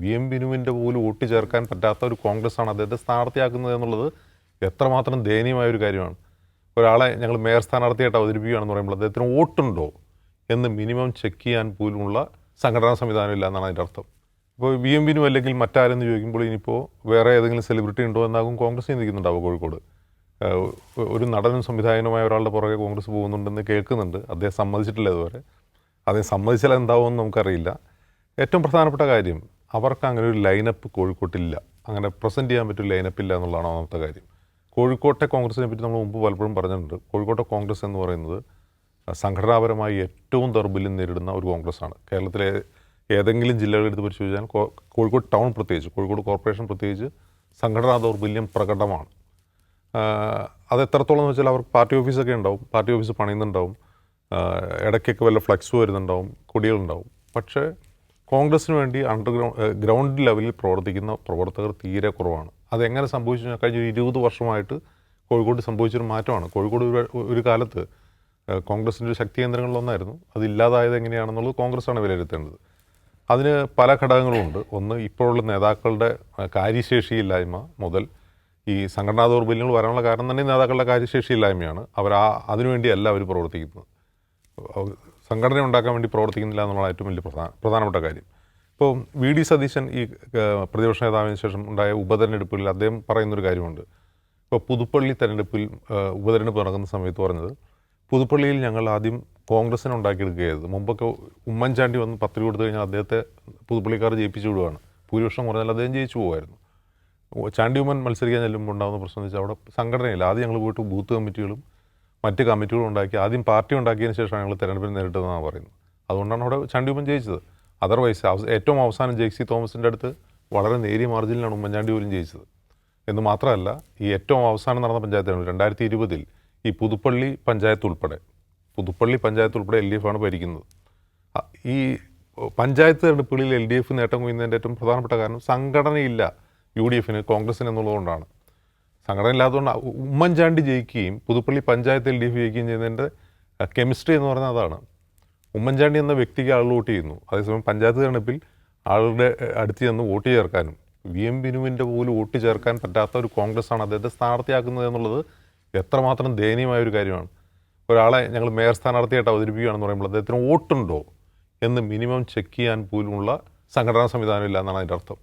V M ബിനുവിന്റെ പോലും vote ചേർക്കാൻ പറ്റാത്ത ഒരു കോൺഗ്രസ് ആണ് അദ്ദേഹത്തെ സ്ഥാനാർത്ഥിയാക്കുന്നത് എന്നുള്ളത് എത്രമാത്രം ദയനീയമായ ഒരു കാര്യമാണ്. ഒരാളെ ഞങ്ങൾ മേയർ സ്ഥാനാർത്ഥിയായിട്ട് അവതരിപ്പിക്കുകയാണെന്ന് പറയുമ്പോൾ അദ്ദേഹത്തിന് വോട്ടുണ്ടോ എന്ന് മിനിമം ചെക്ക് ചെയ്യാൻ പോലുമുള്ള സംഘടനാ സംവിധാനം ഇല്ല എന്നാണ് അതിന്റെ അർത്ഥം. ഇപ്പോൾ വി എം ബിനു അല്ലെങ്കിൽ മറ്റാരെന്ന് ചോദിക്കുമ്പോൾ ഇനിയിപ്പോൾ വേറെ ഏതെങ്കിലും സെലിബ്രിറ്റി ഉണ്ടോ എന്നാകും കോൺഗ്രസ് ചിന്തിക്കുന്നുണ്ടാവും കോഴിക്കോട്. ഒരു നടനും സംവിധായകനുമായ ഒരാളുടെ പുറകെ കോൺഗ്രസ് പോകുന്നുണ്ടെന്ന് കേൾക്കുന്നുണ്ട്. അദ്ദേഹം സമ്മതിച്ചിട്ടില്ല ഇതുവരെ. അദ്ദേഹം സമ്മതിച്ചാൽ എന്താവുമെന്ന് നമുക്കറിയില്ല. ഏറ്റവും പ്രധാനപ്പെട്ട കാര്യം അവർക്ക് അങ്ങനെ ഒരു ലൈനപ്പ് കോഴിക്കോട്ടില്ല. അങ്ങനെ പ്രസന്റ് ചെയ്യാൻ പറ്റിയ ലൈനപ്പ് ഇല്ല എന്നുള്ളതാണ് ഒന്നാമത്തെ കാര്യം. കോഴിക്കോട്ടെ കോൺഗ്രസിനെ പറ്റി നമ്മൾ മുമ്പ് പലപ്പോഴും പറഞ്ഞിട്ടുണ്ട്. കോഴിക്കോട്ടെ കോൺഗ്രസ് എന്ന് പറയുന്നത് സംഘടനാപരമായി ഏറ്റവും ദൗർബല്യം നേരിടുന്ന ഒരു കോൺഗ്രസ്സാണ്. കേരളത്തിലെ ഏതെങ്കിലും ജില്ലകളെടുത്ത് പരിശോധിച്ചാൽ കോഴിക്കോട് ടൗൺ പ്രത്യേകിച്ച് കോഴിക്കോട് കോർപ്പറേഷൻ പ്രത്യേകിച്ച് സംഘടനാ ദൗർബല്യം പ്രകടമാണ്. അത് എത്രത്തോളം എന്ന് വെച്ചാൽ അവർക്ക് പാർട്ടി ഓഫീസൊക്കെ ഉണ്ടാവും പാർട്ടി ഓഫീസ് പണിയുന്നുണ്ടാവും ഇടയ്ക്കൊക്കെ വല്ല ഫ്ലക്സ് വരുന്നുണ്ടാവും കൊടികളുണ്ടാവും. പക്ഷേ കോൺഗ്രസ്സിന് വേണ്ടി അണ്ടർഗ്രൗണ്ട് ഗ്രൗണ്ട് ലെവലിൽ പ്രവർത്തിക്കുന്ന പ്രവർത്തകർ തീരെ കുറവാണ്. അതെങ്ങനെ സംഭവിച്ചു കഴിഞ്ഞ ഒരു ഇരുപത് വർഷമായിട്ട് കോഴിക്കോട് സംഭവിച്ചൊരു മാറ്റമാണ്. കോഴിക്കോട് ഒരു കാലത്ത് കോൺഗ്രസിന്റെ ശക്തി കേന്ദ്രങ്ങളിലൊന്നായിരുന്നു അത് ഇല്ലാതായത് എങ്ങനെയാണെന്നുള്ളത് കോൺഗ്രസ്സാണ് വിലയിരുത്തേണ്ടത്. അതിന് പല ഘടകങ്ങളുമുണ്ട്. ഒന്ന് ഇപ്പോഴുള്ള നേതാക്കളുടെ കാര്യശേഷിയില്ലായ്മ മുതൽ ഈ സംഘടനാ ദൗർബല്യങ്ങൾ വരാനുള്ള കാരണം തന്നെ നേതാക്കളുടെ കാര്യശേഷിയില്ലായ്മയാണ്. അവർ ആ അതിനുവേണ്ടിയല്ല അവർ പ്രവർത്തിക്കുന്നത്. സംഘടന ഉണ്ടാക്കാൻ വേണ്ടി പ്രവർത്തിക്കുന്നില്ല എന്നുള്ളതാണ് ഏറ്റവും വലിയ പ്രധാന പ്രധാനപ്പെട്ട കാര്യം. ഇപ്പോൾ വി ഡി സതീശൻ ഈ പ്രതിപക്ഷ നേതാവിന് ശേഷം ഉണ്ടായ ഉപതെരഞ്ഞെടുപ്പിൽ അദ്ദേഹം പറയുന്നൊരു കാര്യമുണ്ട്. ഇപ്പോൾ പുതുപ്പള്ളി തെരഞ്ഞെടുപ്പിൽ ഉപതെരഞ്ഞെടുപ്പ് നടക്കുന്ന സമയത്ത് പറഞ്ഞത് പുതുപ്പള്ളിയിൽ ഞങ്ങൾ ആദ്യം കോൺഗ്രസിനെ ഉണ്ടാക്കിയെടുക്കുകയായിരുന്നു. മുമ്പൊക്കെ ഉമ്മൻചാണ്ടി വന്ന് പത്രിക കൊടുത്തു കഴിഞ്ഞാൽ അദ്ദേഹത്തെ പുതുപ്പള്ളിക്കാർ ജയിപ്പിച്ചു വിടുവാണ്. ഭൂരിപക്ഷം കുറഞ്ഞാൽ അദ്ദേഹം ജയിച്ചു പോകുമായിരുന്നു. ചാണ്ടി ഉമ്മൻ മത്സരിക്കാൻ ചെല്ലുമ്പോൾ ഉണ്ടാകുന്ന പ്രശ്നം എന്ന് വെച്ചാൽ അവിടെ സംഘടനയില്ല. ആദ്യം ഞങ്ങൾ പോയിട്ട് ബൂത്ത് കമ്മിറ്റികളും മറ്റ് കമ്മിറ്റികളും ഉണ്ടാക്കി ആദ്യം പാർട്ടി ഉണ്ടാക്കിയതിന് ശേഷമാണ് ഞങ്ങൾ തെരഞ്ഞെടുപ്പിൽ നേരിട്ടതെന്നാണ് പറയുന്നത്. അതുകൊണ്ടാണ് അവിടെ ചാണ്ടി ഉമ്മൻ ജയിച്ചത്. അതർവൈസ് ഏറ്റവും അവസാനം ജെയ്സി തോമസിന്റെ അടുത്ത് വളരെ നേരിയ മാർജിനിലാണ് ഉമ്മൻചാണ്ടി പോലും ജയിച്ചത്. എന്ന് മാത്രമല്ല ഈ ഏറ്റവും അവസാനം നടന്ന പഞ്ചായത്ത് തെരഞ്ഞെടുപ്പ് രണ്ടായിരത്തി ഇരുപതിൽ ഈ പുതുപ്പള്ളി പഞ്ചായത്ത് ഉൾപ്പെടെ പുതുപ്പള്ളി പഞ്ചായത്ത് ഉൾപ്പെടെ എൽ ഡി എഫാണ് ഭരിക്കുന്നത്. ഈ പഞ്ചായത്ത് തെരഞ്ഞെടുപ്പുകളിൽ എൽ ഡി എഫ് നേട്ടം കൊയ്യുന്നതിന്റെ ഏറ്റവും പ്രധാനപ്പെട്ട കാരണം സംഘടനയില്ല യു ഡി എഫിന് കോൺഗ്രസിന് എന്നുള്ളതുകൊണ്ടാണ്. സംഘടന ഇല്ലാത്തതുകൊണ്ട് ഉമ്മൻചാണ്ടി ജയിക്കുകയും Puthuppally panchayat L D F ജയിക്കുകയും ചെയ്യുന്നതിന്റെ കെമിസ്ട്രി എന്ന് പറഞ്ഞാൽ അതാണ്. ഉമ്മൻചാണ്ടി എന്ന വ്യക്തിക്ക് ആൾ വോട്ട് ചെയ്യുന്നു. അതേസമയം പഞ്ചായത്ത് തിരഞ്ഞെടുപ്പിൽ ആളുടെ അടുത്ത് ചെന്ന് വോട്ട് ചേർക്കാനും വി എം ബിനുവിന്റെ പോലും വോട്ട് ചേർക്കാൻ പറ്റാത്ത ഒരു കോൺഗ്രസ്സാണ് അദ്ദേഹത്തെ സ്ഥാനാർത്ഥിയാക്കുന്നത് എന്നുള്ളത് എത്രമാത്രം ദയനീയമായ ഒരു കാര്യമാണ്. ഒരാളെ ഞങ്ങൾ മേയർ സ്ഥാനാർത്ഥിയായിട്ട് അവതരിപ്പിക്കുകയാണെന്ന് പറയുമ്പോൾ അദ്ദേഹത്തിന് വോട്ടുണ്ടോ എന്ന് മിനിമം ചെക്ക് ചെയ്യാൻ പോലുമുള്ള സംഘടനാ സംവിധാനം ഇല്ല എന്നാണ് അതിന്റെ അർത്ഥം.